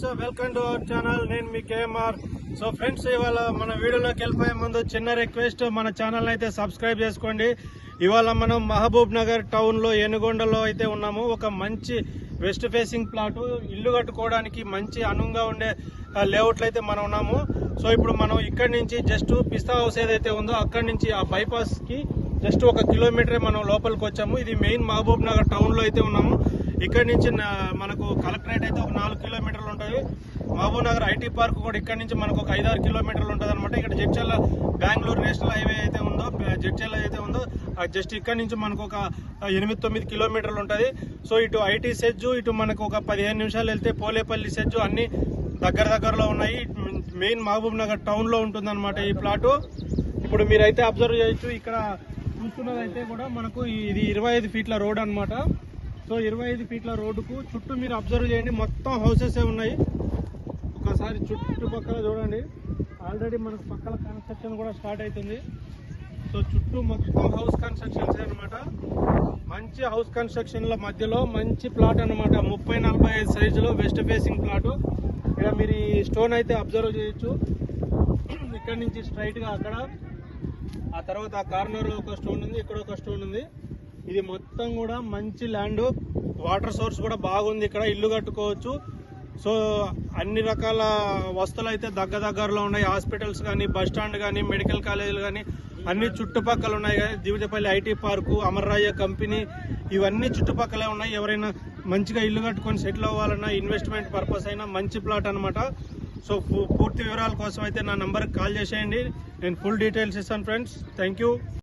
So welcome to our channel. నేను మీ KMR. So friends ఇవాళ మన వీడియోలోకి వెళ్ళిపోయే ముందు చిన్న రిక్వెస్ట్. మన ఛానల్ అయితే సబ్స్క్రైబ్ చేసుకోండి. ఇవాళ మనం మహబూబ్ నగర్ టౌన్లో ఎనుగొండలో ఏనుగొండలో అయితే ఉన్నాము. ఒక మంచి వెస్ట్ ఫేసింగ్ ప్లాట్ ఇల్లు కట్టుకోవడానికి మంచి అనువుగా ఉండే లేఅవుట్లు అయితే మనం ఉన్నాము. సో ఇప్పుడు మనం ఇక్కడి నుంచి జస్ట్ పిస్తా హౌస్ ఏదైతే ఉందో అక్కడి నుంచి ఆ బైపాస్కి జస్ట్ ఒక కిలోమీటరే మనం లోపలికి వచ్చాము. ఇది మెయిన్ మహబూబ్ నగర్ టౌన్లో అయితే ఉన్నాము. ఇక్కడ నుంచి మనకు కలెక్టరేట్ అయితే ఒక నాలుగు కిలోమీటర్లు ఉంటుంది. మహబూబ్ నగర్ ఐటీ పార్క్ కూడా ఇక్కడ నుంచి మనకు ఒక ఐదారు కిలోమీటర్లు ఉంటుంది అనమాట ఇక్కడ జడ్చల్ల బెంగళూరు నేషనల్ హైవే అయితే ఉందో జడ్చల్ల అయితే ఉందో జస్ట్ ఇక్కడ నుంచి మనకు ఒక ఎనిమిది తొమ్మిది కిలోమీటర్లు ఉంటుంది. సో ఇటు ఐటీ సెజ్జు ఇటు మనకు ఒక పదిహేను నిమిషాలు వెళ్తే పోలేపల్లి సెజ్జు అన్ని దగ్గర దగ్గరలో ఉన్నాయి. మెయిన్ మహబూబ్ నగర్ టౌన్లో ఈ ప్లాటు. ఇప్పుడు మీరైతే అబ్జర్వ్ చేయొచ్చు. ఇక్కడ చూస్తున్నదైతే కూడా మనకు ఇది ఇరవై ఐదు ఫీట్ల రోడ్ అనమాట సో ఇరవై ఐదు ఫీట్ల రోడ్డుకు చుట్టూ మీరు అబ్జర్వ్ చేయండి. మొత్తం హౌసెస్ ఉన్నాయి. ఒకసారి చుట్టుపక్కల చూడండి. ఆల్రెడీ మనకు పక్కల కన్స్ట్రక్షన్ కూడా స్టార్ట్ అవుతుంది. సో చుట్టూ మొత్తం హౌస్ కన్స్ట్రక్షన్స్ అనమాట మంచి హౌస్ కన్స్ట్రక్షన్ల మధ్యలో మంచి ప్లాట్ అన్నమాట. ముప్పై నలభై ఐదు సైజులో వెస్ట్ ఫేసింగ్ ప్లాట్ ఇక్కడ మీరు ఈ స్టోన్ అయితే అబ్జర్వ్ చేయొచ్చు. ఇక్కడ నుంచి స్ట్రైట్గా అక్కడ. ఆ తర్వాత ఆ కార్నర్లో ఒక స్టోన్ ఉంది. ఇక్కడ ఒక స్టోన్ ఉంది. ఇది మొత్తం కూడా మంచి ల్యాండ్ వాటర్ సోర్స్ కూడా బాగుంది ఇక్కడ ఇల్లు కట్టుకోవచ్చు. సో అన్ని రకాల వస్తువులు అయితే దగ్గర దగ్గరలో ఉన్నాయి. హాస్పిటల్స్ కానీ బస్ స్టాండ్ కానీ మెడికల్ కాలేజీలు కానీ అన్ని చుట్టుపక్కల ఉన్నాయి. కానీ జీవితపల్లి ఐటీ పార్కు అమర్రాయ కంపెనీ ఇవన్నీ చుట్టుపక్కలే ఉన్నాయి. ఎవరైనా మంచిగా ఇల్లు కట్టుకొని సెటిల్ అవ్వాలన్నా ఇన్వెస్ట్మెంట్ పర్పస్ అయినా మంచి ప్లాట్ అనమాట సో పూర్తి వివరాల కోసం అయితే నా నంబర్కి కాల్ చేసేయండి. నేను ఫుల్ డీటెయిల్స్ ఇస్తాను ఫ్రెండ్స్. Thank you.